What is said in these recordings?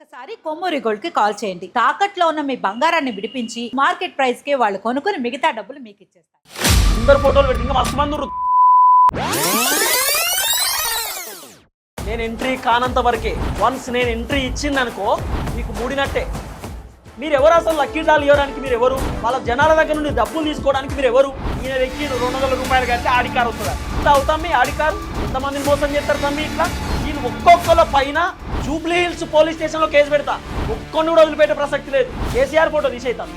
ఒక్కసారి కొమ్మూరి గోల్డ్కి కాల్ చేయండి. తాకట్లో ఉన్న మీ బంగారాన్ని విడిపించి మార్కెట్ ప్రైస్కి వాళ్ళు కొనుక్కుని మిగతా డబ్బులు మీకు ఇచ్చేస్తారు. అందరు ఫోటోలు పెట్టి ఇంకా మస్తు మంది ఉర్రు. నేను ఎంట్రీ కానంత వరకే వన్స్ నేను ఎంట్రీ ఇచ్చిందనుకో మీకు మూడినట్టే. మీరు ఎవరు అసలు లక్కీ డాల్ ఇవ్వడానికి మీరు ఎవరు వాళ్ళ జనాల దగ్గర నుండి డబ్బులు తీసుకోవడానికి మీరు ఎవరు ఈయన వ్యక్తి రెండు వందల రూపాయలు కడితే ఆడికారు వస్తుంది వస్తుందా? ఇంత అవుతాం మీ ఆడికారు ఎంతమందిని మోసం చేస్తారు తమ్మి ఇట్లా? ఒక్కొక్కల పైన జూబ్లీ హిల్స్ పోలీస్ స్టేషన్లో కేసు పెడతా. ఒక్కొని కూడా వదిలిపెట్టే ప్రసక్తి లేదు. కేసీఆర్ ఫోటో తీసేస్తాను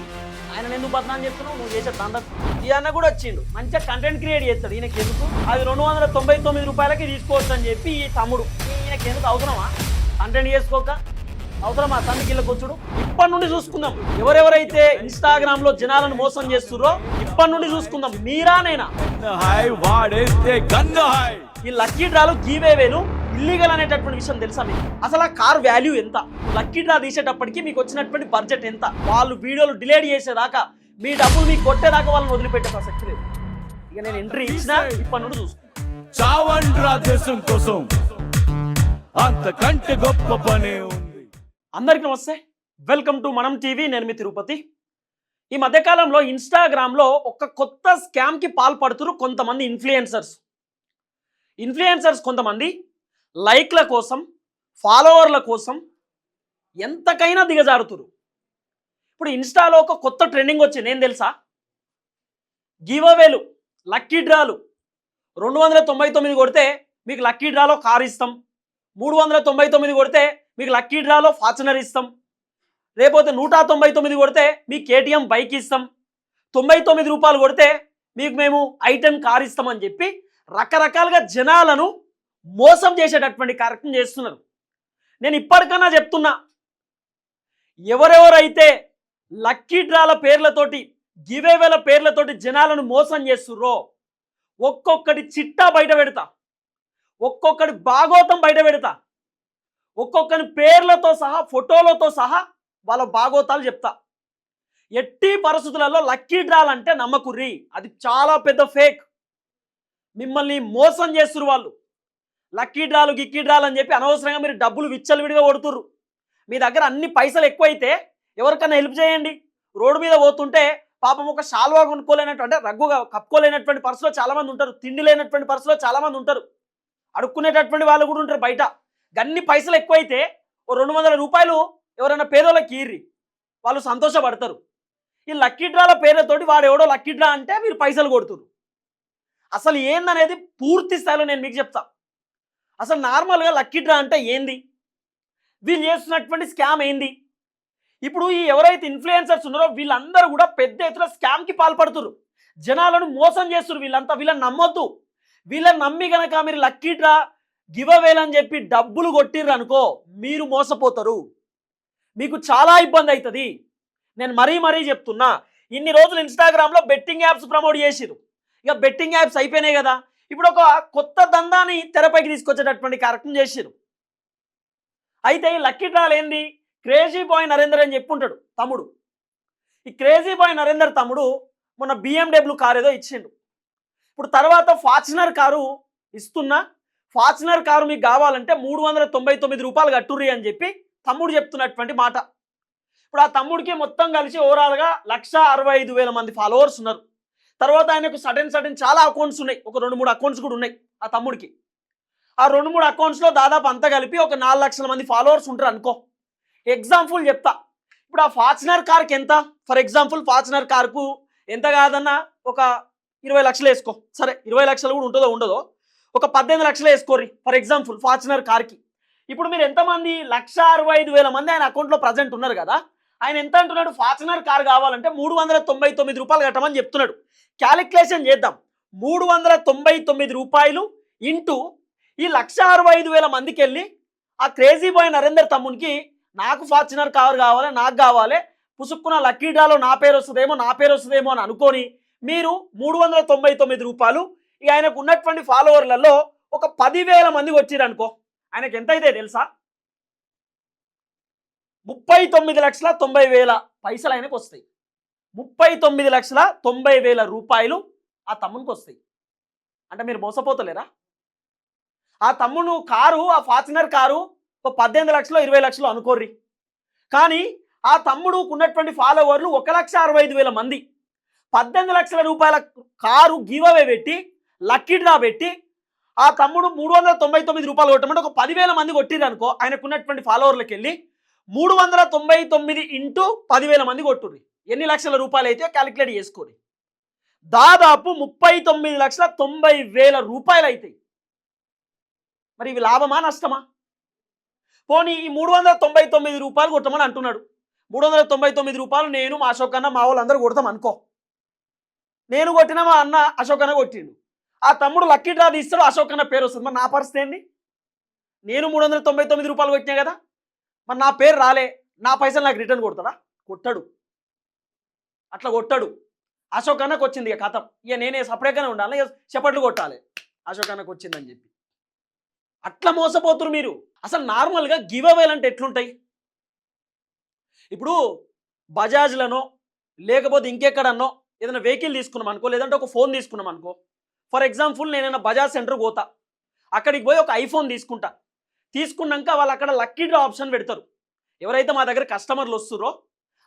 ఆయన ఎందుకు బదనాం చెప్తున్నావు? నువ్వు చేసే దండం. ఈ అన్న కూడా వచ్చిండు. మంచిగా కంటెంట్ క్రియేట్ చేస్తాడు. ఈయనకి ఎందుకు? అది రెండు వందల తొంభై తొమ్మిది రూపాయలకి తీసుకోవచ్చు అని చెప్పి ఈ తమ్ముడు. ఈయనకి ఎందుకు అవసరమా? కంటెంట్ చేసుకోక? అవసరమా? తమ్మికి ఇళ్ళకి వచ్చుడు? ఇప్పటి నుండి చూసుకుందాం. ఎవరెవరైతే ఇన్స్టాగ్రామ్లో జనాలను మోసం చేస్తుర్రో ఇప్పటి నుండి చూసుకుందాం. మీరా నేనా? ఈ లక్కీ డ్రాలు గీవేవేలు ఇల్లీగల్ అనేటటువంటి విషయం తెలుసా మీకు? అసలు ఆ కార్ వాల్యూ ఎంత? లక్కీ డ్రా తీసేటప్పటికి మీకు వచ్చినటువంటి బడ్జెట్ ఎంత? వాళ్ళు వీడియోలు డిలేట్ చేసేదాకా మీ డబ్బులు మీకు కొట్టేదాకా వాళ్ళని వదిలిపెట్టే ప్రసక్తి లేదు. ఇక నేను ఎంట్రీ ఇచ్చినా ఇప్పటి నుండి చూసుకుంటా చావండ్రా దేశం కోసం అంతకంటే గొప్ప పనే ఉంది. అందరికీ నమస్తే. వెల్కమ్ టు మనం టీవీ నేను మీ తిరుపతి. ఈ మధ్యకాలంలో ఇన్స్టాగ్రామ్లో ఒక కొత్త స్కామ్కి పాల్పడుతున్నారు కొంతమంది ఇన్ఫ్లుయెన్సర్స్ ఇన్ఫ్లుయెన్సర్స్ కొంతమంది లైక్ల కోసం ఫాలోవర్ల కోసం ఎంతకైనా దిగజారుతురు. ఇప్పుడు ఇన్స్టాలో ఒక కొత్త ట్రెండింగ్ వచ్చింది. ఏం తెలుసా? గివ్ అవేలు లక్కీ డ్రాలు. రెండు వందల తొంభై తొమ్మిది కొడితే మీకు లక్కీ డ్రాలో కార్ ఇస్తాం. మూడు వందల తొంభై తొమ్మిది కొడితే మీకు లక్కీ డ్రాలో ఫార్చునర్ ఇస్తాం. లేకపోతే నూట తొంభై తొమ్మిది కొడితే మీకు కేటీఎం బైక్ ఇస్తాం. తొంభై తొమ్మిది రూపాయలు కొడితే మీకు మేము ఐటెన్ కార్ ఇస్తామని చెప్పి రకరకాలుగా జనాలను మోసం చేసేటటువంటి కార్యక్రమం చేస్తున్నారు. నేను ఇప్పటికన్నా చెప్తున్నా ఎవరెవరైతే లక్కీ డ్రాల పేర్లతోటి గివేవేల పేర్లతోటి జనాలను మోసం చేస్తుర్రో ఒక్కొక్కటి చిట్టా బయట పెడతా ఒక్కొక్కటి భాగోతం బయట పెడతా ఒక్కొక్కరి పేర్లతో సహా ఫోటోలతో సహా వాళ్ళ భాగోతాలు చెప్తా. ఎట్టి పరిస్థితులలో లక్కీ డ్రాల్ అంటే నమ్మకుర్రి. అది చాలా పెద్ద ఫేక్. మిమ్మల్ని మోసం చేస్తురు వాళ్ళు. లక్కీ డ్రాలు గిక్కీ డ్రాలు అని చెప్పి అనవసరంగా మీరు డబ్బులు విచ్చలవిడిగా కొడుతుర్రు. మీ దగ్గర అన్ని పైసలు ఎక్కువైతే ఎవరికన్నా హెల్ప్ చేయండి. రోడ్డు మీద పోతుంటే పాపం ఒక షాల్వా కొనుక్కోలేనటువంటి రగ్గుగా కప్పుకోలేనటువంటి పరిస్థితిలో చాలామంది ఉంటారు. తిండి లేనటువంటి పరిస్థితిలో చాలామంది ఉంటారు. అడుక్కునేటటువంటి వాళ్ళు కూడా ఉంటారు బయట. గన్ని పైసలు ఎక్కువైతే ఓ రెండు వందల రూపాయలు ఎవరైనా పేదోళ్ళకి ఇర్రి. వాళ్ళు సంతోషపడతారు. ఈ లక్కీ డ్రాల పేరుతోటి వాడు ఎవడో లక్కీ డ్రా అంటే మీరు పైసలు కొడుతురు అసలు ఏందనేది పూర్తి స్థాయిలో నేను మీకు చెప్తా. అసలు నార్మల్గా లక్కీ డ్రా అంటే ఏంది? వీళ్ళు చేస్తున్నటువంటి స్కామ్ ఏంది? ఇప్పుడు ఈ ఎవరైతే ఇన్ఫ్లుయెన్సర్స్ ఉన్నారో వీళ్ళందరూ కూడా పెద్ద ఎత్తున స్కామ్కి పాల్పడుతురు జనాలను మోసం చేస్తున్నారు వీళ్ళంతా. వీళ్ళని నమ్మొద్దు. వీళ్ళని నమ్మి కనుక మీరు లక్కీ డ్రా గివ్ అని చెప్పి డబ్బులు కొట్టిర్రు అనుకో మీరు మోసపోతారు. మీకు చాలా ఇబ్బంది అవుతుంది నేను మరీ మరీ చెప్తున్నా. ఇన్ని రోజులు ఇన్స్టాగ్రామ్లో బెట్టింగ్ యాప్స్ ప్రమోట్ చేసిరు ఇక బెట్టింగ్ యాప్స్ అయిపోయినాయి కదా. ఇప్పుడు ఒక కొత్త దందాన్ని తెరపైకి తీసుకొచ్చేటటువంటి కార్యక్రమం చేశారు అయితే ఈ లక్కీ డ్రాల్ ఏంది క్రేజీ బాయ్ నరేందర్ అని చెప్పుంటాడు తమ్ముడు. ఈ క్రేజీ బాయ్ నరేందర్ తమ్ముడు మొన్న బిఎండబ్ల్యూ కారు ఏదో ఇచ్చిండు. ఇప్పుడు తర్వాత ఫార్చునర్ కారు ఇస్తున్నా ఫార్చునర్ కారు మీకు కావాలంటే మూడు వందల తొంభై తొమ్మిది రూపాయలు కట్టుర్రి అని చెప్పి తమ్ముడు చెప్తున్నటువంటి మాట. ఇప్పుడు ఆ తమ్ముడికి మొత్తం కలిసి ఓవరాల్గా లక్ష అరవై ఐదు వేల మంది ఫాలోవర్స్ ఉన్నారు. తర్వాత ఆయనకు సడన్ సడన్ చాలా అకౌంట్స్ ఉన్నాయి. ఒక రెండు మూడు అకౌంట్స్ కూడా ఉన్నాయి ఆ తమ్ముడికి. ఆ రెండు మూడు అకౌంట్స్లో దాదాపు అంతా కలిపి ఒక నాలుగు లక్షల మంది ఫాలోవర్స్ ఉంటారు అనుకో. ఎగ్జాంపుల్ చెప్తా. ఇప్పుడు ఆ ఫార్చునర్ కార్కి ఎంత? ఫర్ ఎగ్జాంపుల్ ఫార్చునర్ కార్కు ఎంత కాదన్నా? ఒక ఇరవై లక్షలు వేసుకో. సరే ఇరవై లక్షలు కూడా ఉంటుందో ఉండదో? ఒక పద్దెనిమిది లక్షలు వేసుకోర్రి ఫర్ ఎగ్జాంపుల్ ఫార్చునర్ కార్కి. ఇప్పుడు మీరు ఎంతమంది? లక్ష అరవై ఐదు వేల మంది ఆయన అకౌంట్లో ప్రజెంట్ ఉన్నారు కదా? ఆయన ఎంత అంటున్నాడు? ఫార్చునర్ కార్ కావాలంటే మూడు వందల తొంభై తొమ్మిది రూపాయలు కట్టమని చెప్తున్నాడు. క్యాలిక్యులేషన్ చేద్దాం. మూడు వందల తొంభై తొమ్మిది రూపాయలు ఇంటూ ఈ లక్ష అరవై ఐదు వేల మందికి వెళ్ళి ఆ క్రేజీ బాయ్ నరేందర్ తమ్మునికి నాకు ఫార్చునర్ కార్ కావాలి నాకు కావాలి పుసుక్కున లక్కీ డ్రాలో నా పేరు వస్తుందేమో నా పేరు వస్తుందేమో అని అనుకొని మీరు మూడు వందల తొంభై తొమ్మిది రూపాయలు ఇక ఆయనకు ఉన్నటువంటి ఫాలోవర్లలో ఒక పదివేల మందికి వచ్చిర్రు అనుకో ఆయనకి ఎంత అయితే తెలుసా? ముప్పై తొమ్మిది లక్షల తొంభై వేల పైసలు ఆయనకు వస్తాయి. ముప్పై తొమ్మిది లక్షల తొంభై వేల రూపాయలు ఆ తమ్మునికి వస్తాయి. అంటే మీరు మోసపోతలేరా? ఆ తమ్ముడు కారు ఆ ఫార్చునర్ కారు ఒక పద్దెనిమిది లక్షలు ఇరవై లక్షలు అనుకోర్రి. కానీ ఆ తమ్ముడుకు ఉన్నటువంటి ఫాలోవర్లు ఒక లక్ష అరవై ఐదు వేల మంది. పద్దెనిమిది లక్షల రూపాయల కారు గీవవే పెట్టి లక్కీ డ్రా పెట్టి ఆ తమ్ముడు మూడు వందల తొంభై తొమ్మిది రూపాయలు కొట్టమంటే ఒక పదివేల మంది కొట్టిరు అనుకో ఆయనకున్నటువంటి ఫాలోవర్లకు వెళ్ళి మూడు వందల తొంభై తొమ్మిది ఇంటూ పదివేల మంది కొట్టుర్రి. ఎన్ని లక్షల రూపాయలు అయితే క్యాలిక్యులేట్ చేసుకోరు దాదాపు ముప్పై తొమ్మిది లక్షల తొంభై వేల రూపాయలు అవుతాయి మరి ఇవి లాభమా నష్టమా? పోనీ ఈ మూడు వందల తొంభై తొమ్మిది రూపాయలు కొట్టమని అంటున్నాడు. మూడు వందల తొంభై తొమ్మిది రూపాయలు నేను మా అశోక్ అన్న మా వాళ్ళందరూ కొడతాం అనుకో. నేను కొట్టిన మా అన్న అశోక్ అన్న కొట్టిండు. ఆ తమ్ముడు లక్కీ డ్రా తీస్తాడు అశోక్ అన్న పేరు వస్తుంది మరి నా పరిస్థితి ఏంటి నేను మూడు వందల తొంభై తొమ్మిది రూపాయలు కొట్టినా కదా మరి నా పేరు రాలే నా పైసలు నాకు రిటర్న్ కొడతాడా? కొట్టడు. అట్లా కొట్టాడు. అశోక్ అన్నకు వచ్చింది ఇక కథం. ఇక నేనే సపరేట్గానే ఉండాలి ఇక చప్పట్లు కొట్టాలి. అశోక్ అన్నకు వచ్చిందని చెప్పి. అట్లా మోసపోతురు మీరు. అసలు నార్మల్గా గివ్ అవేలు అంటే ఎట్లుంటాయి? ఇప్పుడు బజాజ్లనో లేకపోతే ఇంకెక్కడన్నో ఏదైనా వెహికల్ తీసుకున్నాం అనుకో లేదంటే ఒక ఫోన్ తీసుకున్నాం అనుకో. ఫర్ ఎగ్జాంపుల్ నేనైనా బజాజ్ సెంటర్ పోతా. అక్కడికి పోయి ఒక ఐఫోన్ తీసుకుంటా. తీసుకున్నాక వాళ్ళు అక్కడ లక్కీ డ్రా ఆప్షన్ పెడతారు. ఎవరైతే మా దగ్గర కస్టమర్లు వస్తురో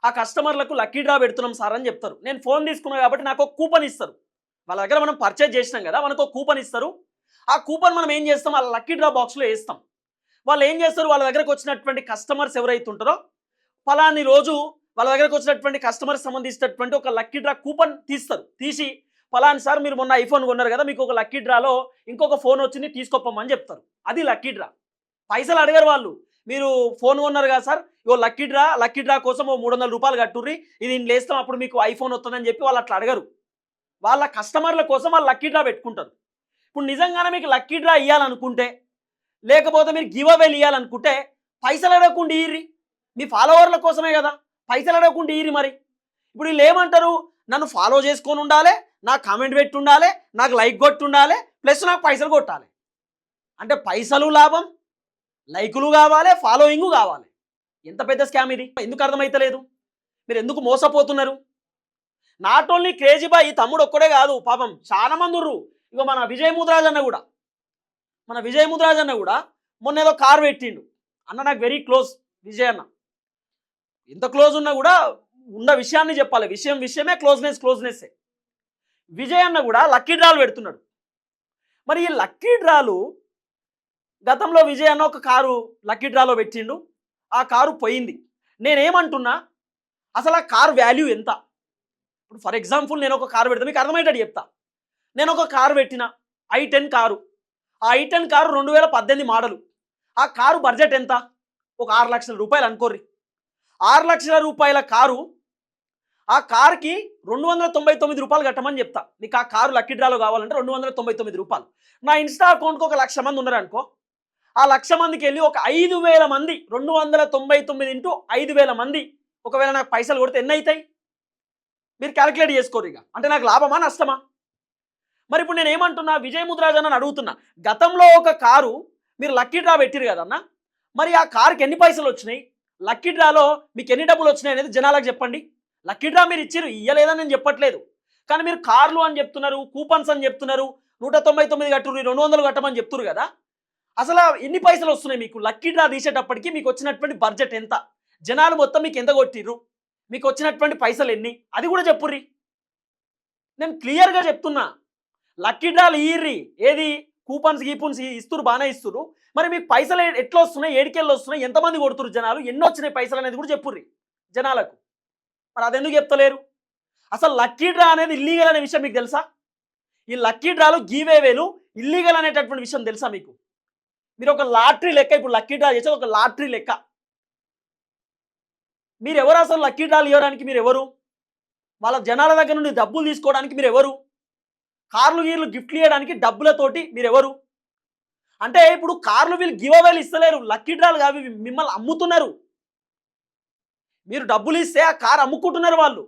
ఆ కస్టమర్లకు లక్కీ డ్రా పెడుతున్నాం సార్ అని చెప్తారు. నేను ఫోన్ తీసుకున్నా కాబట్టి నాకు ఒక కూపన్ ఇస్తారు. వాళ్ళ దగ్గర మనం పర్చేజ్ చేసినాం కదా మనకు ఒక కూపన్ ఇస్తారు. ఆ కూపన్ మనం ఏం చేస్తాం? వాళ్ళ లక్కీ డ్రా బాక్స్లో వేస్తాం. వాళ్ళు ఏం చేస్తారు? వాళ్ళ దగ్గరకు వచ్చినటువంటి కస్టమర్స్ ఎవరైతే ఉంటారో ఫలాని రోజు వాళ్ళ దగ్గరకు వచ్చినటువంటి కస్టమర్స్ సంబంధించినటువంటి ఒక లక్కీ డ్రా కూపన్ తీస్తారు. తీసి ఫలాని సార్ మీరు మొన్న ఐఫోన్ కొన్నారు కదా మీకు ఒక లక్కీ డ్రాలో ఇంకొక ఫోన్ వచ్చింది తీసుకోపమ్మని చెప్తారు. అది లక్కీ డ్రా. పైసలు అడగరు వాళ్ళు. మీరు ఫోన్ కొన్నారు కదా సార్ ఇగో లక్కీ డ్రా లక్కీ డ్రా కోసం ఓ మూడు వందల రూపాయలు కట్టుర్రి ఇది నేను లేస్తాం అప్పుడు మీకు ఐఫోన్ వస్తుందని చెప్పి వాళ్ళు అట్లా అడగరు. వాళ్ళ కస్టమర్ల కోసం వాళ్ళు లక్కీ డ్రా పెట్టుకుంటారు. ఇప్పుడు నిజంగానే మీకు లక్కీ డ్రా ఇవ్వాలనుకుంటే లేకపోతే మీరు గివ్ అవేలు ఇవ్వాలనుకుంటే పైసలు అడగకుండా ఇయ్యి మీ ఫాలోవర్ల కోసమే కదా పైసలు అడగకుండా ఇయ్యి మరి. ఇప్పుడు వీళ్ళు ఏమంటారు నన్ను ఫాలో చేసుకొని ఉండాలి నాకు కామెంట్ పెట్టి ఉండాలి నాకు లైక్ కొట్టుండాలి ప్లస్ నాకు పైసలు కొట్టాలి. అంటే పైసలు లాభం లైకులు కావాలి ఫాలోయింగ్ కావాలి. ఎంత పెద్ద స్కామ్ ఇది? ఎందుకు అర్థమైతలేదు? మీరు ఎందుకు మోసపోతున్నారు? నాట్ ఓన్లీ క్రేజీ బాయ్ ఈ తమ్ముడు ఒక్కడే కాదు పాపం చాలా మంది ఉర్రు. ఇగో మన విజయ్ ముద్రాజ్ అన్న కూడా. మన విజయ్ ముద్రాజ్ అన్న కూడా మొన్న ఏదో కార్ పెట్టిండు. అన్న నాకు వెరీ క్లోజ్ విజయ్ అన్న. ఎంత క్లోజ్ ఉన్నా కూడా ఉన్న విషయాన్ని చెప్పాలి. విషయం విషయమే క్లోజ్నెస్ క్లోజ్నెస్సే విజయ్ అన్న కూడా లక్కీ డ్రాలు పెడుతున్నాడు. మరి ఈ లక్కీ డ్రాలు గతంలో విజయ్ అన్న ఒక కారు లక్కీ డ్రాలో పెట్టిండు. ఆ కారు పోయింది. నేనేమంటున్నా అసలు ఆ కారు వాల్యూ ఎంత? ఇప్పుడు ఫర్ ఎగ్జాంపుల్ నేను ఒక కారు పెడతా మీకు అర్థమయ్యేటట్టు చెప్తా. నేను ఒక కారు పెట్టిన ఐ టెన్ కారు. ఆ ఐ టెన్ కారు రెండు వేల పద్దెనిమిది మోడలు. ఆ కారు బడ్జెట్ ఎంత? ఒక ఆరు లక్షల రూపాయలు అనుకోర్రి. ఆరు లక్షల రూపాయల కారు ఆ కార్కి రెండు వందల తొంభై తొమ్మిది రూపాయలు కట్టమని చెప్తా. నీకు ఆ కారు లక్కీ డ్రాలో కావాలంటే రెండు వందల తొంభై తొమ్మిది రూపాయలు. నా ఇన్స్టా అకౌంట్కి ఒక లక్ష మంది ఉన్నారు అనుకో ఆ లక్ష మందికి వెళ్ళి ఒక ఐదు వేల మంది రెండు వందల తొంభై తొమ్మిది ఇంటూ ఐదు వేల మంది ఒకవేళ నాకు పైసలు కొడితే ఎన్ని అవుతాయి మీరు క్యాలిక్యులేట్ చేసుకోరు ఇక. అంటే నాకు లాభమా నష్టమా? మరి ఇప్పుడు నేను ఏమంటున్నా విజయ్ ముద్రాజ్ అని అడుగుతున్నా. గతంలో ఒక కారు మీరు లక్కీ డ్రా పెట్టిరు కదన్నా మరి ఆ కార్కి ఎన్ని పైసలు వచ్చినాయి? లక్కీ డ్రాలో మీకు ఎన్ని డబ్బులు వచ్చినాయి అనేది జనాలకు చెప్పండి. లక్కీ డ్రా మీరు ఇచ్చారు ఇయ్యలేదని నేను చెప్పట్లేదు. కానీ మీరు కార్లు అని చెప్తున్నారు కూపన్స్ అని చెప్తున్నారు నూట తొంభై తొమ్మిది కట్టురు రెండు వందలు కట్టమని చెప్తున్నారు కదా? అసలు ఎన్ని పైసలు వస్తున్నాయి మీకు? లక్కీ డ్రా తీసేటప్పటికి మీకు వచ్చినటువంటి బడ్జెట్ ఎంత? జనాలు మొత్తం మీకు ఎంత కొట్టిర్రు? మీకు వచ్చినటువంటి పైసలు ఎన్ని? అది కూడా చెప్పుర్రి. నేను క్లియర్గా చెప్తున్నా. లక్కీ డ్రాలు ఇయ్యిర్రి. ఏది? కూపన్స్ గీపన్స్ ఇస్తురు బాగానే ఇస్తురు మరి మీకు పైసలు ఎట్లా వస్తున్నాయి? ఏడికెళ్ళి వస్తున్నాయి? ఎంతమంది కొడుతురు జనాలు? ఎన్ని వచ్చినాయి పైసలు అనేది కూడా చెప్పుర్రి జనాలకు. మరి అదెందుకు చెప్తలేరు? అసలు లక్కీ డ్రా అనేది ఇల్లీగల్ అనే విషయం మీకు తెలుసా? ఈ లక్కీ డ్రాలు గీవేవేలు ఇల్లీగల్ అనేటటువంటి విషయం తెలుసా మీకు? మీరు ఒక లాటరీ లెక్క ఇప్పుడు లక్కీ డ్రా చేసేది ఒక లాటరీ లెక్క. మీరు ఎవరు అసలు లక్కీ డ్రాలు ఇవ్వడానికి మీరు ఎవరు వాళ్ళ జనాల దగ్గర నుండి డబ్బులు తీసుకోవడానికి మీరు ఎవరు కార్లు గీర్లు గిఫ్ట్లు ఇవ్వడానికి డబ్బులతోటి మీరు ఎవరు అంటే ఇప్పుడు కార్లు వీళ్ళు గివ్ అవేలు ఇస్తలేరు లక్కీ డ్రాలు కావి మిమ్మల్ని అమ్ముతున్నారు. మీరు డబ్బులు ఇస్తే ఆ కార్ అమ్ముకుంటున్నారు వాళ్ళు.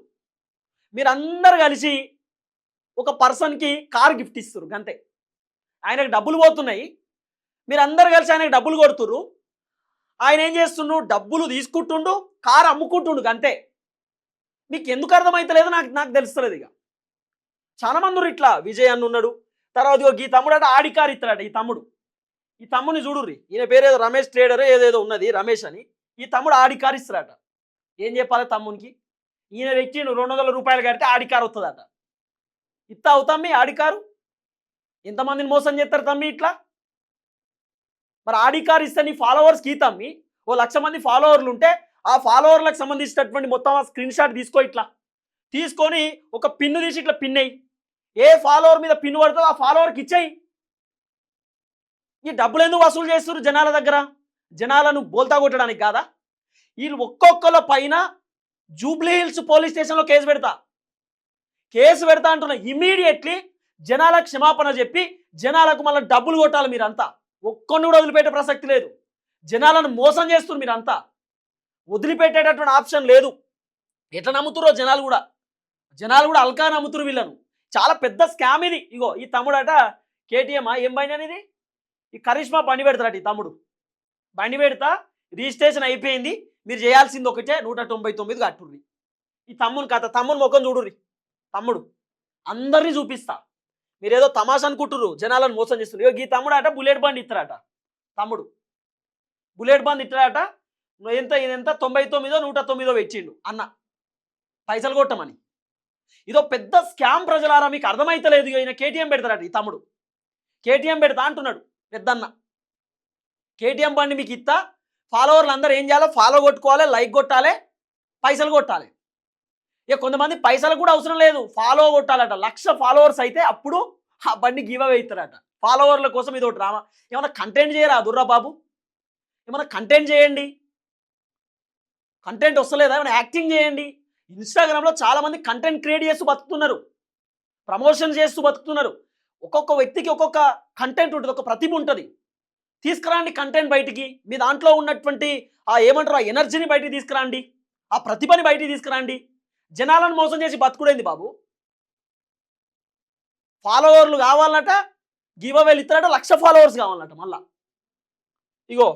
మీరు అందరు కలిసి ఒక పర్సన్కి కార్ గిఫ్ట్ ఇస్తారు అంతే ఆయనకు డబ్బులు పోతున్నాయి మీరు అందరు కలిసి ఆయనకు డబ్బులు కొడుతుర్రు ఆయన ఏం చేస్తుండు? డబ్బులు తీసుకుంటుండు కారు అమ్ముకుంటుండు అంతే మీకు ఎందుకు అర్థమైతలేదో? నాకు నాకు తెలుస్తలేదు ఇక. చాలా మంది ఇట్లా విజయ్ అన్న ఉన్నాడు. తర్వాత ఇగో ఈ తమ్ముడు అంటే ఆడి కారు ఇస్తాడట ఈ తమ్ముడు. ఈ తమ్ముని చూడుర్రి. ఈయన పేరు ఏదో రమేష్ ట్రేడర్ ఏదేదో ఉన్నది రమేష్ అని. ఈ తమ్ముడు ఆడి కారు ఇస్తాడట. ఏం చెప్పాలి తమ్మునికి? ఈయన తెచ్చిండు రెండు వందల రూపాయలు కడితే ఆడి కారు వస్తుందట ఇత్త అవుతామ్మి ఆడి కారు? ఎంతమందిని మోసం చేస్తారు తమ్మి ఇట్లా? మరి ఆడికార్ ఇస్తే నీ ఫాలోవర్స్కి తమ్మి ఓ లక్ష మంది ఫాలోవర్లు ఉంటే ఆ ఫాలోవర్లకు సంబంధించినటువంటి మొత్తం ఆ స్క్రీన్ షాట్ తీసుకో ఇట్లా. తీసుకొని ఒక పిన్ను తీసి ఇట్లా పిన్ అయ్యి ఏ ఫాలోవర్ మీద పిన్ పడుతుందో ఆ ఫాలోవర్కి ఇచ్చేయి. ఈ డబ్బులు ఎందుకు వసూలు చేస్తున్నారు జనాల దగ్గర? జనాలను బోల్తా కొట్టడానికి కాదా? వీళ్ళు ఒక్కొక్కల పైన జూబ్లీ హిల్స్ పోలీస్ స్టేషన్లో కేసు పెడతా. కేసు పెడతా అంటున్నా ఇమీడియట్లీ జనాలకు క్షమాపణ చెప్పి జనాలకు మళ్ళీ డబ్బులు కొట్టాలి మీరంతా. ఒక్కడిని కూడా వదిలిపెట్టే ప్రసక్తి లేదు. జనాలను మోసం చేస్తున్నారు మీరంతా. వదిలిపెట్టేటటువంటి ఆప్షన్ లేదు. ఎట్లా నమ్ముతురో జనాలు కూడా. జనాలు కూడా అల్కా నమ్ముతురు వీళ్ళను. చాలా పెద్ద స్కామ్ ఇది. ఇగో ఈ తమ్ముడట కేటీఎం ఏం బండి అనేది? ఈ కరిష్మా బండి పెడతాడట ఈ తమ్ముడు. బండి పెడతా రిజిస్ట్రేషన్ అయిపోయింది. మీరు చేయాల్సింది ఒకటే నూట తొంభై తొమ్మిది కట్టుర్రి. ఈ తమ్ముని కథ తమ్ముని ముఖం చూడుర్రి. తమ్ముడు అందరినీ చూపిస్తా. మీరేదో తమాషా అనుకుంటుర్రు జనాలను మోసం చేస్తున్నారు. ఇగో ఈ తమ్ముడు అట బుల్లెట్ బండి ఇస్తారట తమ్ముడు. బుల్లెట్ బండ్ ఇస్తాడట ఎంత ఇదెంత తొంభై తొమ్మిదో నూట తొమ్మిదో పెట్టిండు అన్న. పైసలు కొట్టమని. ఇదో పెద్ద స్కామ్ ప్రజలారా మీకు అర్థమైతలేదు ఈయన కేటీఎం పెడతారట ఈ తమ్ముడు. కేటీఎం పెడతా అంటున్నాడు పెద్దన్న. కేటీఎం బండి మీకు ఇస్తా ఫాలోవర్లు అందరూ ఏం చేయాలో ఫాలో కొట్టుకోవాలి లైక్ కొట్టాలి పైసలు కొట్టాలి. ఇక కొంతమంది పైసలు కూడా అవసరం లేదు. ఫాలో కొట్టాలట. లక్ష ఫాలోవర్స్ అయితే అప్పుడు ఆ బండి గివ్ అవే ఇస్తారట. ఫాలోవర్ల కోసం ఇది ఒకటి రామా. ఏమైనా కంటెంట్ చేయరా దుర్రా బాబు? ఏమైనా కంటెంట్ చేయండి? కంటెంట్ వస్తలేదా? ఏమైనా యాక్టింగ్ చేయండి? ఇన్స్టాగ్రామ్లో చాలామంది కంటెంట్ క్రియేట్ చేస్తూ బతుకుతున్నారు. ప్రమోషన్ చేస్తూ బతుకుతున్నారు. ఒక్కొక్క వ్యక్తికి ఒక్కొక్క కంటెంట్ ఉంటుంది. ఒక ప్రతిభ ఉంటుంది. తీసుకురండి కంటెంట్ బయటికి. మీ దాంట్లో ఉన్నటువంటి ఆ ఏమంటారు ఆ ఎనర్జీని బయటికి తీసుకురండి. ఆ ప్రతిభని బయటికి తీసుకురండి. జనాలను మోసం చేసి బతుకుడైంది బాబు. ఫాలోవర్లు కావాలన్నట గివ్ అవేలు ఇస్తారట లక్ష ఫాలోవర్స్ కావాలన్నట మళ్ళా. ఇగో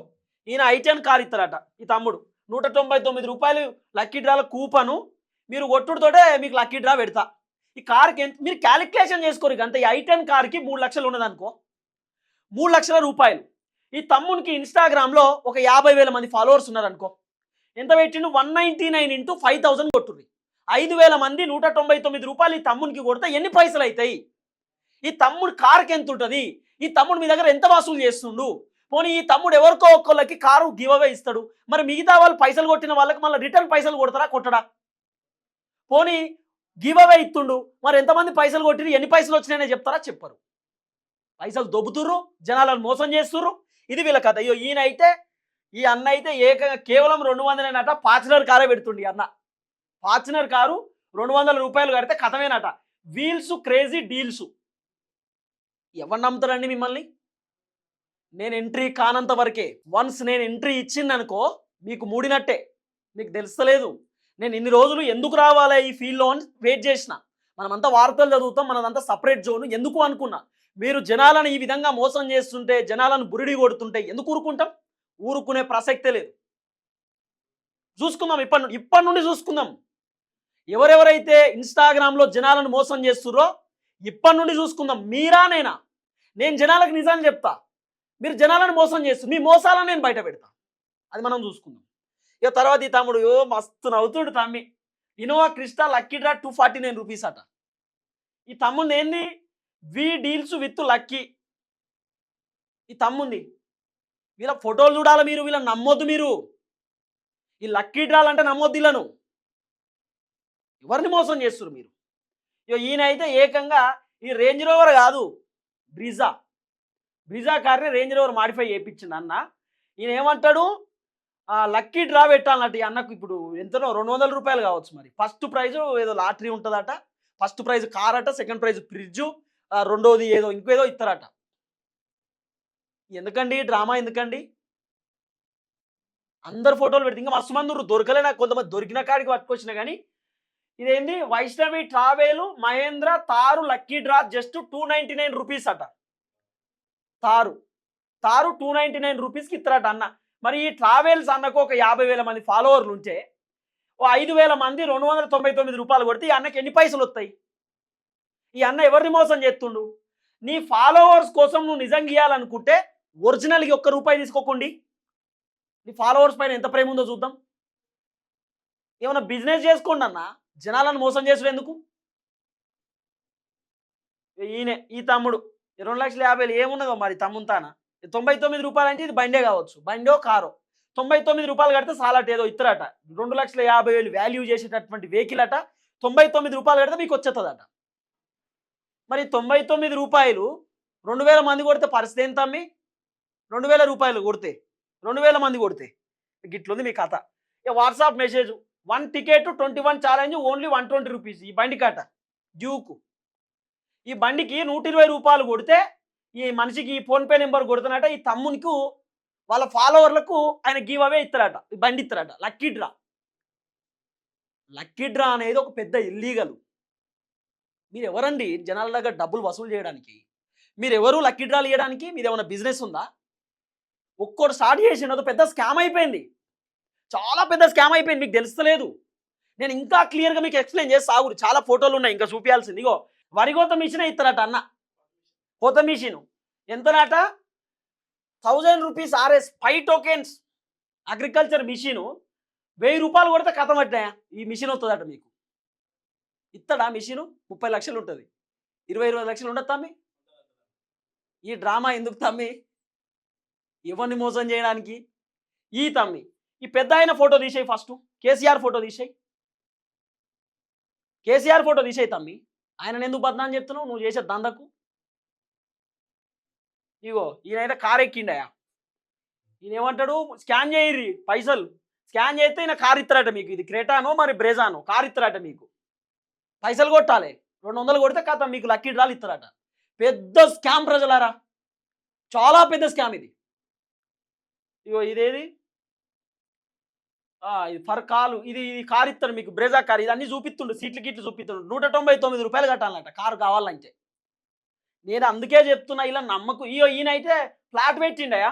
ఈయన ఐటెన్ కార్ ఇస్తారట ఈ తమ్ముడు. నూట తొంభై తొమ్మిది రూపాయలు లక్కీ డ్రాల కూపను మీరు ఒట్టుడుతోటే మీకు లక్కీ డ్రా పెడతా. ఈ కార్కి ఎంత మీరు క్యాలిక్యులేషన్ చేసుకోరు అంత. ఈ ఐటెన్ కార్కి మూడు లక్షలు ఉన్నదనుకో. మూడు లక్షల రూపాయలు. ఈ తమ్మునికి ఇన్స్టాగ్రామ్లో ఒక యాభై వేల మంది ఫాలోవర్స్ ఉన్నారనుకో. ఎంత పెట్టిండు? One ninety nine into five thousand కొట్టుర్రి. ఐదు వేల మంది నూట తొంభై తొమ్మిది రూపాయలు ఈ తమ్మునికి కొడితే ఎన్ని పైసలు అవుతాయి ఈ తమ్ముడు కారుకి ఎంత ఉంటుంది? ఈ తమ్ముడు మీ దగ్గర ఎంత వసూలు చేస్తుండు? పోనీ ఈ తమ్ముడు ఎవరికో ఒక్కళ్ళకి కారు గివ్ అవే ఇస్తాడు. మరి మిగతా వాళ్ళు పైసలు కొట్టిన వాళ్ళకి మళ్ళీ రిటర్న్ పైసలు కొడతారా కొట్టడా? పోనీ గివ్ అవే ఇస్తుండు. మరి ఎంతమంది పైసలు కొట్టిరు ఎన్ని పైసలు వచ్చినాయనే చెప్తారా చెప్పరు. పైసలు దొబ్బుతుర్రు జనాలను మోసం చేస్తుర్రు. ఇది వీళ్ళ కథ. అయ్యో ఈయన అయితే ఈ అన్న అయితే ఏకంగా కేవలం రెండు వందలేనట ఫార్చునర్ కారే పెడుతుండి ఈ అన్న. ఫార్చునర్ కారు రెండు వందల రూపాయలు కడితే కథమేనట. Wheels crazy deals. ఎవరు నమ్ముతారండి మిమ్మల్ని? నేను ఎంట్రీ కానంత వరకే. వన్స్ నేను ఎంట్రీ ఇచ్చిందనుకో మీకు మూడినట్టే. మీకు తెలుస్తలేదు. నేను ఇన్ని రోజులు ఎందుకు రావాలి ఈ ఫీల్డ్లో అని వెయిట్ చేసిన. మనమంతా వార్తలు చదువుతాం మనదంతా సపరేట్ జోన్ ఎందుకు అనుకున్నా? మీరు జనాలను ఈ విధంగా మోసం చేస్తుంటే జనాలను బురిడి కొడుతుంటే ఎందుకు ఊరుకుంటాం? ఊరుకునే ప్రసక్తే లేదు. చూసుకుందాం ఇప్పటి నుండి ఇప్పటి నుండి చూసుకుందాం. ఎవరెవరైతే ఇన్స్టాగ్రామ్లో జనాలను మోసం చేస్తుర్రో ఇప్పటి నుండి చూసుకుందాం. మీరా నేనా? నేను జనాలకు నిజాన్ని చెప్తా. మీరు జనాలను మోసం చేస్తు మీ మోసాలను నేను బయట పెడతా. అది మనం చూసుకుందాం. ఇక తర్వాత ఈ తమ్ముడు యో మస్తు నవ్వుతుడు తమ్మి. Innova Crysta lucky draw two forty nine rupees అట. ఈ తమ్ముంది ఏంది? We deals with lucky. ఈ తమ్ముంది వీళ్ళ ఫోటోలు చూడాలి మీరు? వీళ్ళని నమ్మొద్దు మీరు. ఈ లక్కీ డ్రాలు అంటే నమ్మొద్దు వీళ్ళను. ఎవరిని మోసం చేస్తారు మీరు? ఇక ఈయన అయితే ఏకంగా ఈ రేంజ్ రోవర్ కాదు బ్రిజా బ్రిజా కార్ని రేంజ్ రోవర్ మాడిఫై చేయించింది అన్న. ఈయన ఏమంటాడు? లక్కీ డ్రా పెట్టాలన్నట్టు ఈ అన్నకు ఇప్పుడు ఎంతనో రెండు వందల రూపాయలు కావచ్చు మరి. ఫస్ట్ ప్రైజ్ ఏదో లాటరీ ఉంటుందట. ఫస్ట్ ప్రైజ్ కార్ అట సెకండ్ ప్రైజ్ ఫ్రిడ్జ్ రెండోది ఏదో ఇంకేదో ఇస్తారట ఎందుకండి? డ్రామా ఎందుకండి? అందరు ఫోటోలు పెడితే ఇంకా మస్తు మంది దొరకలే నాకు. కొంతమంది దొరికిన కాడికి పట్టుకొచ్చిన కానీ ఇదేంది? Vaishnavi travel Mahindra Thar lucky draw just two ninety nine rupees అట. Thar. Thar two ninety nine రూపీస్కి ఇస్తారట అన్న. మరి ఈ ట్రావెల్స్ అన్నకు ఒక యాభై వేల మంది ఫాలోవర్లు ఉంటే ఓ ఐదు వేల మంది రెండు వందల తొంభై తొమ్మిది రూపాయలు కొడితే ఈ అన్నకి ఎన్ని పైసలు వస్తాయి ఈ అన్న ఎవరిని మోసం చేస్తుండు? నీ ఫాలోవర్స్ కోసం నువ్వు నిజం గీయాలనుకుంటే ఒరిజినల్కి ఒక్క రూపాయి తీసుకోకండి. నీ ఫాలోవర్స్ పైన ఎంత ప్రేమ ఉందో చూద్దాం. ఏమైనా బిజినెస్ చేసుకోండి అన్న జనాలను మోసం చేసుడు ఎందుకు? ఈయనే ఈ తమ్ముడు. ఈ రెండు లక్షల యాభై వేలు ఏమున్నదో మరి తమ్ముంతానా? తొంభై తొమ్మిది రూపాయలు అంటే ఇది బండే కావచ్చు. బండో కారో. తొంభై తొమ్మిది రూపాయలు కడితే సాలట్ ఏదో ఇతరట రెండు లక్షల యాభై వేలు వాల్యూ చేసేటటువంటి వెహికల్ అట తొంభై తొమ్మిది రూపాయలు కడితే మీకు వచ్చేస్తుందట మరి తొంభై తొమ్మిది రూపాయలు రెండు వేల మంది కొడితే పరిస్థితి ఏంటి తమ్మి? రెండు వేల రూపాయలు కొడితే. రెండు వేల మంది కొడితే. గిట్లుంది మీ కథ. ఇక WhatsApp message. One ticket twenty one challenge only one twenty rupees ఈ బండి కాట డ్యూకు. ఈ బండికి నూట ఇరవై రూపాయలు కొడితే ఈ మనిషికి ఫోన్పే నెంబర్ కొడుతున్నట ఈ తమ్మునికి వాళ్ళ ఫాలోవర్లకు ఆయన గివ్ అవే ఇస్తారట. ఈ బండి ఇస్తారట. Lucky draw. లక్కీ డ్రా అనేది ఒక పెద్ద ఇల్లీగల్ మీరు ఎవరండి జనాల దగ్గర డబ్బులు వసూలు చేయడానికి. మీరు ఎవరు లక్కీ డ్రాలు ఇవ్వడానికి మీరు ఏమైనా బిజినెస్ ఉందా? ఒక్కోటి స్టార్ట్ చేసిన పెద్ద స్కామ్ అయిపోయింది. చాలా పెద్ద స్కామ్ అయిపోయింది మీకు తెలుస్తలేదు. నేను ఇంకా క్లియర్గా మీకు ఎక్స్ప్లెయిన్ చేసి సాగురు చాలా ఫోటోలు ఉన్నాయి ఇంకా చూపించాల్సింది ఇగో వరి కోత మిషన్ ఇస్తారట అన్న. కోత machine ఎంతనాట? Thousand rupees RS five tokens agriculture machine వెయ్యి రూపాయలు కొడితే కథం పట్టినాయా ఈ మిషన్ వస్తుందట మీకు. ఇత్తడా మిషన్ ముప్పై లక్షలు ఉంటుంది. ఇరవై ఇరవై లక్షలు ఉండదు తమ్మి. ఈ డ్రామా ఎందుకు తమ్మి? ఎవరిని మోసం చేయడానికి? ఈ తమ్మి. ఈ పెద్ద ఆయన ఫోటో తీసేయి ఫస్ట్. కేసీఆర్ ఫోటో తీసేయి. కేసీఆర్ ఫోటో తీసేయి తమ్మి. ఆయన ఎందుకు బద్నాన్ని చెప్తున్నావు? నువ్వు చేసే దందకు. ఇగో ఈయనైతే కార్ ఎక్కిండయా ఈయన ఏమంటాడు స్కాన్ చేయర్రి పైసలు. స్కాన్ చేస్తే ఈయన కార్ ఇస్తారట మీకు. ఇది క్రేటానో మరి బ్రేజానో. కార్ ఇస్తారట మీకు. పైసలు కొట్టాలి. రెండు వందలు కొడితే కథ మీకు లక్కీ డ్రాలు ఇస్తారట పెద్ద స్కామ్ ప్రజలారా. చాలా పెద్ద స్కామ్ ఇది. ఇగో ఇదేది? ఫర్ కాలు ఇది ఇది కారు ఇస్తాడు మీకు బ్రేజా కార్ ఇది అన్ని చూపిస్తుండు సీట్లు గిట్లు చూపిస్తుండు. నూట తొంభై తొమ్మిది రూపాయలు కట్టాలంట కారు కావాలంటే. నేను అందుకే చెప్తున్నా ఇలా నమ్మకు ఇయో ఈయనైతే ఫ్లాట్ పెట్టిండయా?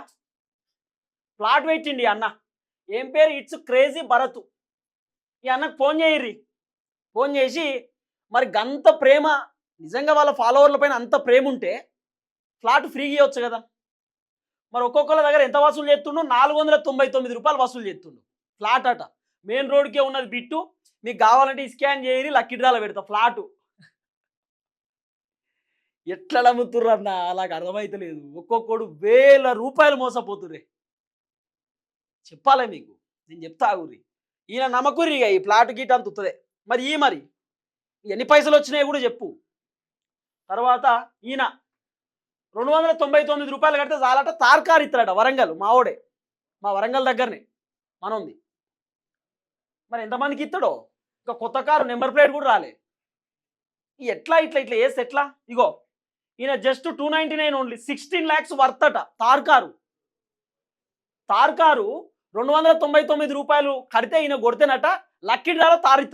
ఫ్లాట్ పెట్టిండి ఈ అన్న. ఏం పేరు? It's crazy Bharat. ఈ అన్నకు ఫోన్ చేయర్రి. ఫోన్ చేసి మరి గంత ప్రేమ నిజంగా వాళ్ళ ఫాలోవర్ల పైన అంత ప్రేమ ఉంటే ఫ్లాట్ ఫ్రీగా ఇవ్వచ్చు కదా. మరి ఒక్కొక్కరి దగ్గర ఎంత వసూలు చేస్తుండో? నాలుగు వందల తొంభై తొమ్మిది రూపాయలు వసూలు చేస్తుండు. ఫ్లాట్ అట. మెయిన్ రోడ్కే ఉన్నది బిట్టు. మీకు కావాలంటే స్కాన్ చేయని లక్కీ డ్రాలో పెడతా ఫ్లాటు. ఎట్లా అమ్ముతుర్రు అన్న? అలాగ అర్థమైతలేదు. ఒక్కొక్కడు వేల రూపాయలు మోసపోతుర్రే. చెప్పాలే మీకు? నేను చెప్తా ఆగురి ఈయన నమ్మకూరి ఈ ప్లాట్ గీట అంత ఉత్తదే. మరి ఈ మరి ఎన్ని పైసలు వచ్చినాయి కూడా చెప్పు. తర్వాత ఈయన రెండు వందల తొంభై తొమ్మిది రూపాయలు కడితే చాలట తార్కారు ఇస్తాడట వరంగల్ మావోడే. మా వరంగల్ దగ్గరనే మనంది. మరి ఎంతమందికి ఇస్తాడో? ఇంకా కొత్త కారు నెంబర్ ప్లేట్ కూడా రాలే. ఎట్లా ఇట్లా ఇట్లా ఏస్ ఎట్లా ఇగో ఈయన just two ninety nine only sixteen lakhs worth అట తార్ కారు. తార్ కారు రెండు వందల తొంభై తొమ్మిది రూపాయలు కడితే ఈయన కొడితేనట లక్కీ డ్రాలో తారు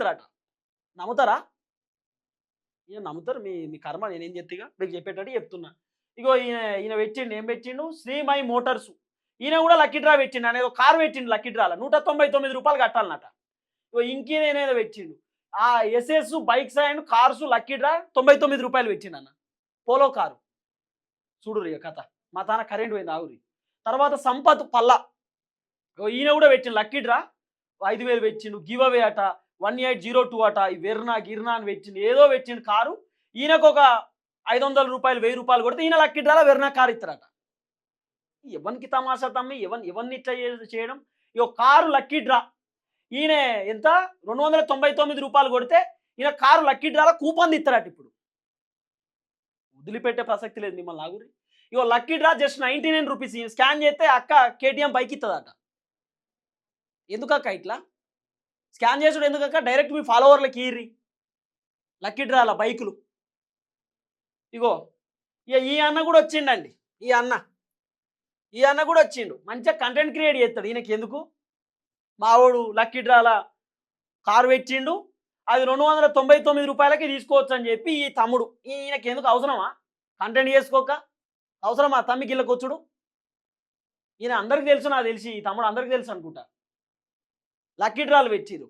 నమ్ముతారా? ఈయన నమ్ముతారు మీ మీ కర్మ నేనేం చెప్తిగా మీకు చెప్పేటట్టు చెప్తున్నా. ఇగో ఈయన ఈయన పెట్టిండు ఏం పెట్టిండు? శ్రీమై మోటార్స్. ఈయన కూడా లక్కీ డ్రా పెట్టిండు అనేది కారు పెట్టిండు లక్కీ డ్రాలో. నూట తొంభై తొమ్మిది రూపాయలు కట్టాలన్నట. ఇగో ఇంకేనేదో పెట్టిండు. ఆ SS bikes and cars lucky draw తొంభై తొమ్మిది రూపాయలు పెట్టిండు అన్న పోలో కారు. చూడురు ఇక కథ. మా తాన కరెంట్ పోయింది ఆగురి తర్వాత సంపత్ పల్ల. ఈయన కూడా పెట్టిండు లక్కీ డ్రా ఐదు వేలు పెట్టిండు గివ్ అవే అట వన్ ఎయిట్ జీరో టూ అట ఈ వెర్నా గిర్నా అని పెట్టిండు. ఏదో పెట్టిండు కారు. ఈయనకు ఒక ఐదు వందల రూపాయలు వెయ్యి రూపాయలు కొడితే ఈయన లక్కీ డ్రాలో వెర్నా కారు ఇస్తారట ఎవరికి తమాషా తమ్మి? ఎవరి ఎవరిని ఇట్లా చేయడం? ఇగో కారు లక్కీ డ్రా ఈయన ఎంత? రెండు వందల తొంభై తొమ్మిది రూపాయలు కొడితే ఈయన కారు లక్కీ డ్రాలో కూపన్ ఇస్తారట ఇప్పుడు. వదిలిపెట్టే ప్రసక్తి లేదు మిమ్మల్ని ఆగురి. ఇగో lucky draw just ninety nine rupees. Scan చేస్తే అక్క కేటీఎం బైక్ ఇస్తుందట ఎందుకక్క ఇట్లా? స్కాన్ చేసుడు ఎందుకక్క? డైరెక్ట్ మీ ఫాలోవర్లకి ఇర్రి లక్కీ డ్రాల బైకులు. ఇగో ఇక ఈ అన్న కూడా వచ్చిండండి. ఈ అన్న. ఈ అన్న కూడా వచ్చిండు. మంచిగా కంటెంట్ క్రియేట్ చేస్తాడు. ఈయనకి ఎందుకు? మావోడు లక్కీ డ్రాల కారు పెట్టిండు. అది రెండు వందల తొంభై తొమ్మిది రూపాయలకి తీసుకోవచ్చు అని చెప్పి ఈ తమ్ముడు ఈయనకి ఎందుకు అవసరమా? కంటెంట్ చేసుకోక? అవసరమా? తమ్మికి ఇళ్ళకి వచ్చుడు? ఈయన అందరికి తెలుసు నాకు తెలిసి. ఈ తమ్ముడు అందరికి తెలుసు అనుకుంటా. లక్కీ డ్రాలు పెట్టిరు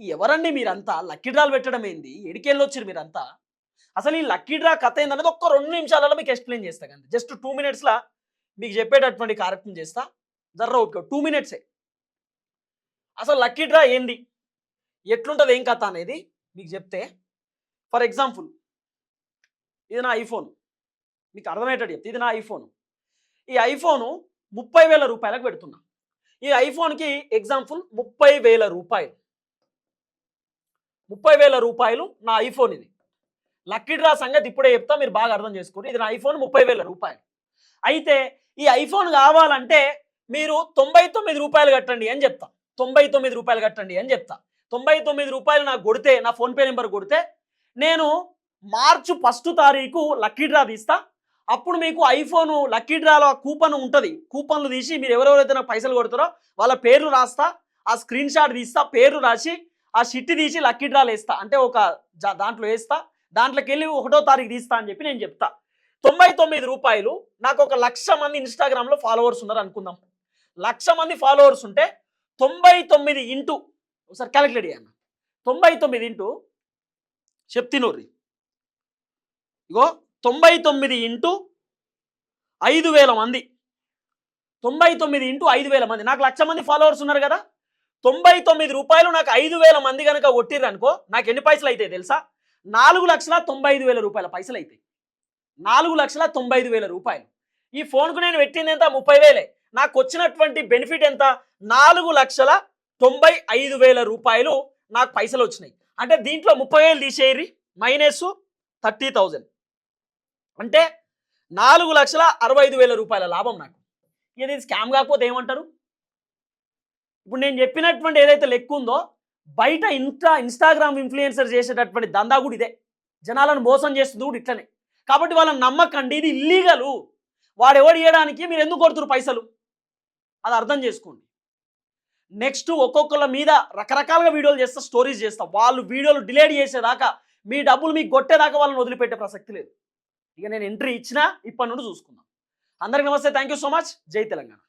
ఎవరండి మీరంతా? లక్కీ డ్రాలు పెట్టడం ఏంది? ఎడికెళ్ళి వచ్చారు మీరంతా? అసలు ఈ లక్కీ డ్రా కథ ఏందనేది ఒక్క రెండు నిమిషాలలో మీకు ఎక్స్ప్లెయిన్ చేస్తా కానీ జస్ట్ టూ మినిట్స్లో మీకు చెప్పేటటువంటి కార్యక్రమం చేస్తా. జర్ర ఓకే టూ మినిట్సే. అసలు లక్కీ డ్రా ఏంది? ఎట్లుంటుంది ఏం కథ అనేది మీకు చెప్తే. ఫర్ ఎగ్జాంపుల్ ఇది నా ఐఫోన్. మీకు అర్థమయ్యేటట్టు చెప్తే. ఇది నా ఐఫోన్. ఈ ఐఫోను ముప్పై వేల రూపాయలకు పెడుతున్నా. ఈ ఐఫోన్కి ఎగ్జాంపుల్ ముప్పై వేల రూపాయలు. ముప్పై వేల రూపాయలు నా ఐఫోన్ ఇది. లక్కీ డ్రా సంగతి ఇప్పుడే చెప్తా మీరు బాగా అర్థం చేసుకోండి. ఇది నా ఐఫోన్ ముప్పై వేల రూపాయలు. అయితే ఈ ఐఫోన్ కావాలంటే మీరు తొంభై తొమ్మిది రూపాయలు కట్టండి అని చెప్తా. తొంభై తొమ్మిది రూపాయలు కట్టండి అని చెప్తా. తొంభై తొమ్మిది రూపాయలు నాకు కొడితే నా ఫోన్పే నెంబర్ కొడితే నేను మార్చి ఫస్ట్ తారీఖు లక్కీ డ్రా తీస్తా. అప్పుడు మీకు ఐఫోన్ లక్కీ డ్రాలో కూపన్ ఉంటుంది. కూపన్లు తీసి మీరు ఎవరెవరైతే నాకు పైసలు కొడతారో వాళ్ళ పేర్లు రాస్తా. ఆ స్క్రీన్ షాట్ తీస్తా పేర్లు రాసి ఆ షిట్టి తీసి లక్కీ డ్రాలు వేస్తా అంటే ఒక దాంట్లో వేస్తా. దాంట్లోకి వెళ్ళి ఒకటో తారీఖు తీస్తా అని చెప్పి నేను చెప్తా. తొంభై తొమ్మిది రూపాయలు నాకు ఒక లక్ష మంది ఇన్స్టాగ్రామ్లో ఫాలోవర్స్ ఉన్నారు అనుకుందాం లక్ష మంది ఫాలోవర్స్ ఉంటే తొంభై తొమ్మిది ఇంటూ ఒకసారి క్యాలిక్యులేట్ చేయన్న తొంభై తొమ్మిది ఇంటూ చెప్తినూరి ఇగో తొంభై తొమ్మిది ఇంటూ ఐదు వేల మంది. తొంభై తొమ్మిది ఇంటూ ఐదు వేల మంది. నాకు లక్ష మంది ఫాలోవర్స్ ఉన్నారు కదా. తొంభై తొమ్మిది రూపాయలు నాకు ఐదు వేల మంది కనుక కొట్టిర్రు అనుకో నాకు ఎన్ని పైసలు అవుతాయి తెలుసా? నాలుగు లక్షల తొంభై ఐదు వేల రూపాయల పైసలు అవుతాయి నాలుగు లక్షల తొంభై ఐదు వేల రూపాయలు. ఈ ఫోన్కు నేను పెట్టింది ఎంత? ముప్పై వేలే. నాకు వచ్చినటువంటి బెనిఫిట్ ఎంత? నాలుగు లక్షల తొంభై ఐదు వేల రూపాయలు నాకు పైసలు వచ్చినాయి. అంటే దీంట్లో ముప్పై వేలు తీసేయరి మైనస్ థర్టీ థౌజండ్. అంటే నాలుగు లక్షల అరవై ఐదు వేల రూపాయల లాభం నాకు. ఇది స్కామ్ కాకపోతే ఏమంటారు? ఇప్పుడు నేను చెప్పినటువంటి ఏదైతే లెక్క ఉందో బయట ఇన్స్టా ఇన్స్టాగ్రామ్ ఇన్ఫ్లుయెన్సర్ చేసేటటువంటి దందా కూడా ఇదే. జనాలను మోసం చేస్తుంది కూడా ఇట్లనే. కాబట్టి వాళ్ళని నమ్మకండి ఇది ఇల్లీగలు. వాడు ఎవడు ఇవ్వడానికి మీరు ఎందుకు కొడుతురు పైసలు? అది అర్థం చేసుకోండి. నెక్స్ట్ ఒక్కొక్కళ్ళ మీద రకరకాలుగా వీడియోలు చేస్తా స్టోరీస్ చేస్తా. వాళ్ళు వీడియోలు డిలేట్ చేసేదాకా మీ డబ్బులు మీకు కొట్టేదాకా వాళ్ళని వదిలిపెట్టే ప్రసక్తి లేదు. ఇక నేను ఎంట్రీ ఇచ్చినా ఇప్పటి నుండి చూసుకుందాం. అందరికి నమస్తే. థ్యాంక్ యూ సో మచ్ జై తెలంగాణ.